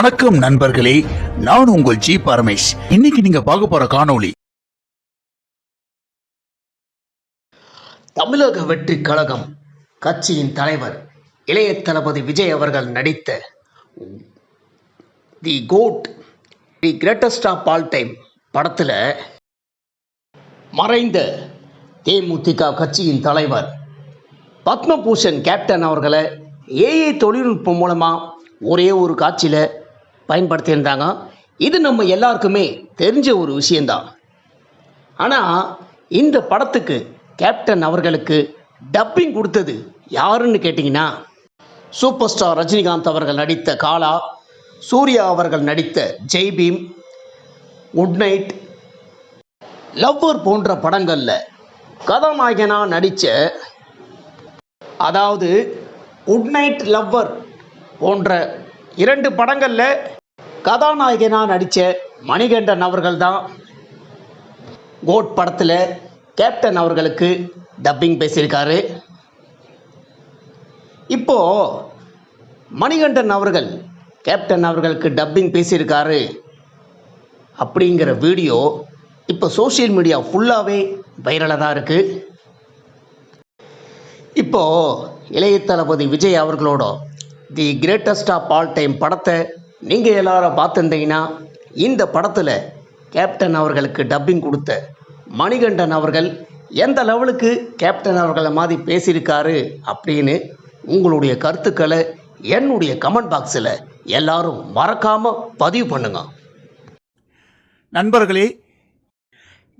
வணக்கம் நண்பர்களே நான் உங்கள் ஜி பரமேஷ். இன்னைக்கு நீங்க பார்க்க போற காணொளி. தமிழக வெற்றி கழகம் கட்சியின் தலைவர் இளைய தளபதி விஜய் அவர்கள் நடித்த the GOAT the greatest of all time படத்தில் மறைந்த தேமுதிக கட்சியின் தலைவர் பத்மபூஷன் கேப்டன் அவர்களை ஏஐ தொழில்நுட்பம் மூலமாக ஒரே ஒரு காட்சியில் பயன்படுத்தியிருந்தாங்க. இது நம்ம எல்லாருக்குமே தெரிஞ்ச ஒரு விஷயந்தான் ஆனால் இந்த படத்துக்கு கேப்டன் அவர்களுக்கு டப்பிங் கொடுத்தது யாருன்னு கேட்டிங்கன்னா சூப்பர் ஸ்டார் ரஜினிகாந்த் அவர்கள் நடித்த காலா சூர்யா அவர்கள் நடித்த Jai Bhim good night lover போன்ற படங்களில் கதாநாயகனாக நடித்த அதாவது குட் நைட் லவ்வர் போன்ற இரண்டு படங்களில் கதாநாயகனாக நடித்த மணிகண்டன் அவர்கள் தான் கோட் படத்தில் கேப்டன் அவர்களுக்கு டப்பிங் பேசியிருக்காரு. இப்போ மணிகண்டன் அவர்கள் கேப்டன் அவர்களுக்கு டப்பிங் பேசியிருக்காரு அப்படிங்கிற வீடியோ இப்போ சோஷியல் மீடியா ஃபுல்லாகவே வைரலாக தான் இருக்குது இப்போது இளைய தளபதி விஜய் அவர்களோட the greatest of all time படத்தை நீங்கள் எல்லாரும் பார்த்துருந்தீங்கன்னா இந்த படத்தில் கேப்டன் அவர்களுக்கு டப்பிங் கொடுத்த மணிகண்டன் அவர்கள் எந்த லெவலுக்கு கேப்டன் அவர்களை மாதிரி பேசியிருக்காரு அப்படின்னு உங்களுடைய கருத்துக்களை என்னுடைய கமெண்ட் பாக்ஸில் எல்லாரும் மறக்காமல் பதிவு பண்ணுங்க. நண்பர்களே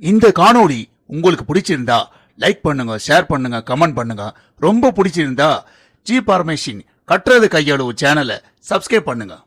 இந்த காணொளி உங்களுக்கு பிடிச்சிருந்தா லைக் பண்ணுங்க ஷேர் பண்ணுங்க கமெண்ட் பண்ணுங்க. ரொம்ப பிடிச்சிருந்தா ஜி பார்மேஷின் கட்டுறது கையளவு சேனலை சப்ஸ்கிரைப் பண்ணுங்கள்